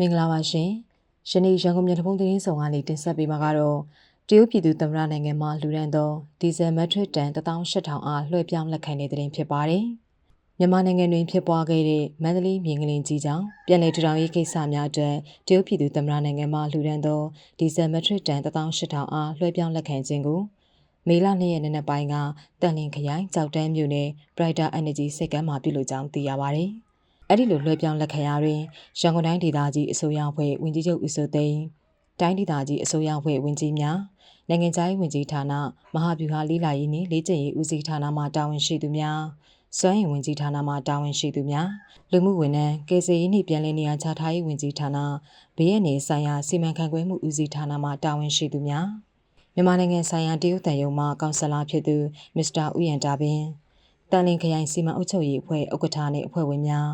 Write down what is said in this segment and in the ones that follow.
မင်္ဂလာပါရှင်။ယနေ့ရန်ကုန်မြို့တပုံသတင်းဆောင်ကနေတင်ဆက်ပေးမှာကတော့တရုတ်ပြည်သူသမ္မတနိုင်ငံမှာလူရန်သောဒီဇယ်မက်ထရစ်တန်18000အားလွှဲပြောင်းလက်ခံနေတဲ့တင်ဖြစ်ပါတယ်။မြန်မာနိုင်ငံတွင်ဖြစ်ပွားခဲ့တဲ့မန္တလေးမြင်းကလင်းကြီးကြောင့်ပြည်내ထူထောင်ရေးကိစ္စများအတွက်တရုတ်ပြည်သူသမ္မတနိုင်ငံမှာလူရန်သောဒီဇယ်မက်ထရစ်တန်18000အားလွှဲပြောင်းလက်ခံခြင်းကိုမေလ2ရက်နေ့နက်ပိုင်းကတန်လင်းခရိုင်ကြောက်တန်းမြို့နယ် Brighter Energy စိတ်ကမ်းမှာပြုလုပ်ကြောင်းသိရပါတယ်။ အဲ့ဒီလိုလွှဲပြောင်းလက်ခံရာတွင်ရန်ကုန်တိုင်းဒေသကြီးအစိုးရအဖွဲ့ဝင်ကြီးချုပ်ဦးစိုးသိန်းတိုင်းဒေသကြီးအစိုးရအဖွဲ့ဝင်ကြီးများနိုင်ငံခြားရေးဝန်ကြီးဌာနမဟာဗျူဟာလေးလာရေးနှင့်လေ့ကျင့်ရေးဦးစီးဌာနမှတာဝန်ရှိသူများစွမ်းရည်ဝင်ကြီးဌာနမှတာဝန်ရှိသူများလူမှုဝန်ထမ်းကယ်ဆယ်ရေးနှင့်ပြည်လည်နေရာချထားရေးဝင်ကြီးဌာနဘေးရန်နေဆိုင်ရာစီမံခန့်ခွဲမှုဦးစီးဌာနမှတာဝန်ရှိသူများမြန်မာနိုင်ငံဆိုင်ရာတရုတ်တန်ယုံမှကောင်ဆလာဖြစ်သူမစ္စတာဦးရန်တာပင်တန်လင်ခရိုင်စီမံအုပ်ချုပ်ရေးအဖွဲ့ဥက္ကဋ္ဌနှင့်အဖွဲ့ဝင်များ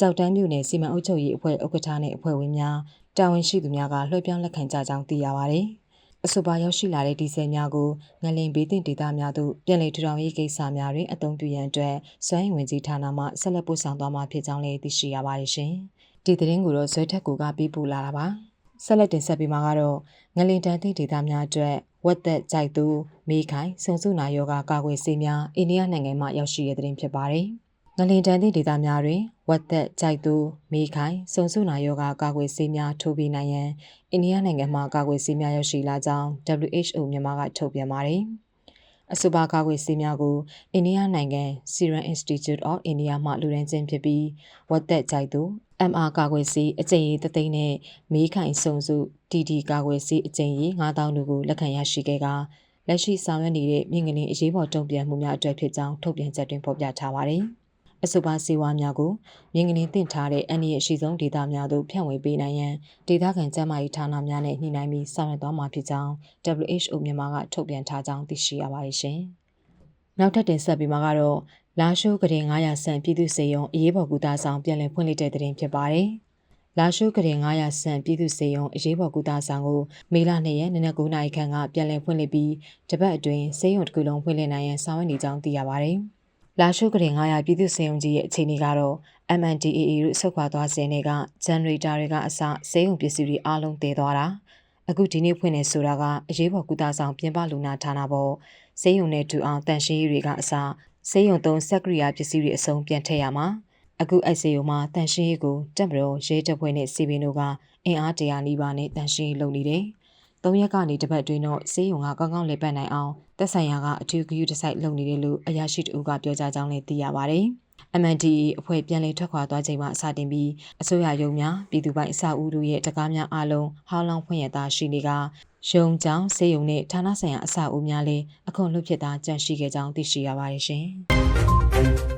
ကြောက်တန်းမြို့နယ်စီမံအုပ်ချုပ်ရေးအဖွဲ့ဥက္ကဋ္ဌနှင့်အဖွဲ့ဝင်များတာဝန်ရှိသူများကလွှဲပြောင်းလက်ခံကြကြောင်းသိရပါဗျ။အဆိုပါရောက်ရှိလာတဲ့ဒီဇယ်များကိုငလင်ဘေးတင်ဒေသများသို့ပြည်လည်ထူထောင်ရေးကိစ္စများတွင်အသုံးပြုရန်အတွက်စွမ်းရည်ဝင်ကြီးဌာနမှဆက်လက်ပို့ဆောင်သွားမှာဖြစ်ကြောင်းလည်းသိရှိရပါတယ်ရှင်။ဒီသတင်းကိုတော့ဇွဲထက်ကူကပေးပို့လာတာပါ။ဆက်လက်တင်ဆက်ပေးမှာကတော့ငလင်တန်းသိဒေသများအတွက်ဝက်သက်ကြိုက်သူမိခိုင်စုံစုနာယောဂကာကွယ်ဆေးများအိန္ဒိယနိုင်ငံမှရောက်ရှိတဲ့တဲ့တင်ဖြစ်ပါတယ်။ ငလင်တန်းသည့်ဒေသများတွင်ဝက်သက်ကြိုက်သူမိခိုင်စုံစုနာယောဂကာကွယ်ဆေးများထိုးပေးနိုင်ရန်အိန္ဒိယနိုင်ငံမှကာကွယ်ဆေးများရောက်ရှိလာကြောင်း WHO မြန်မာကထုတ်ပြန်ပါတယ်။အဆိုပါကာကွယ်ဆေးများကိုအိန္ဒိယနိုင်ငံ Serum Institute of India မှလူရန်ချင်းဖြစ်ပြီးဝက်သက်ကြိုက်သူ MR ကာကွယ်ဆေးအကြိမ်ရေးတသိန်းနဲ့မေးခိုင်စုံစု TD ကာကွယ်ဆေးအကြိမ်ရေး9000တို့ကိုလက်ခံရရှိခဲ့ကလက်ရှိဆောင်ရွက်နေတဲ့မြင့်ကလေးအရေးပေါ်တုံ့ပြန်မှုများအတွက်ဖြစ်ကြောင်းထုတ်ပြန်ချက်တွင်ဖော်ပြထားပါတယ်။ အဆိုပါစေဝါများကိုမြင်းကလေးတင်ထားတဲ့အန်ဒီရဲ့အရှိဆုံးဒေတာများသို့ဖြန့်ဝေပေးနိုင်ရန်ဒေသခံကျန်းမာရေးဌာနများနဲ့ညှိနှိုင်းပြီးဆောင်ရွက်သွားမှာဖြစ်ကြောင်း WHO မြန်မာကထုတ်ပြန်ထားကြောင်းသိရှိရပါတယ်ရှင်။နောက်ထပ်တင်ဆက်ပြီးမှာကတော့လာရှိုးကရင်900ဆန်ပြည်သူစေယုံအရေးပေါ်ကူတာဆောင်ပြန်လည်ဖွင့်လှစ်တဲ့တဲ့ဖြစ်ပါတယ်။လာရှိုးကရင်900ဆန်ပြည်သူစေယုံအရေးပေါ်ကူတာဆောင်ကိုမေလ2ရက်နေ့နက်9:00နာရီခန့်ကပြန်လည်ဖွင့်လှစ်ပြီးတပတ်အတွင်းစေယုံတစ်ခုလုံးဖွင့်လှစ်နိုင်ရန်ဆောင်ရွက်နေကြောင်းသိရပါတယ်။ လာရှုကရင်900ပြည်သူ့စေုံကြီးရဲ့အခြေအနေကတော့ MNDAA တို့ဆုတ်ခွာသွားစဉ်တွေကဂျန်နရေတာတွေကအစစေုံပစ္စည်းတွေအားလုံးတည်သွားတာအခုဒီနေ့ဖွင့်နေဆိုတာကအရေးပေါ်ကုသဆောင်ပြင်ပလူနာဌာနပေါ်စေယုံနဲ့တူအောင်တန်ရှင်းရေးတွေကအစစေယုံသုံးစက်ကရိယာပစ္စည်းတွေအစုံပြန်ထည့်ရမှာအခုအိုက်စေယုံမှာတန်ရှင်းရေးကိုတက်မတော်ရဲတပ်ဖွဲ့နဲ့စီပင်တို့ကအင်အားတရာနီးပါးနဲ့တန်ရှင်းရေးလုပ်နေတယ် ၃ရက်ကနေတစ်ပတ်အတွင်းတော့စေးရုံကကောင်းကောင်းလည်ပတ်နိုင်အောင်သက်ဆိုင်ရာကအထူးဂရုတစိုက်လုပ်နေတယ်လို့အရာရှိတအုပ်ကပြောကြားကြောင်းလည်းသိရပါဗျ။ MNDA အဖွဲ့ပြန်လည်ထွက်ခွာသွားချိန်မှာစတင်ပြီးအစိုးရရုံးများပြည်သူပိုင်အဆောက်အဦတို့ရဲ့တကားများအလုံးဟောင်းလောင်းဖွင့်ရတာရှိနေကရုံကြောင်းစေယုံနဲ့ဌာနဆိုင်ရာအဆောက်အဦများလည်းအခွန်လွတ်ဖြစ်တာကြန့်ရှိခဲ့ကြောင်းသိရှိရပါတယ်ရှင်။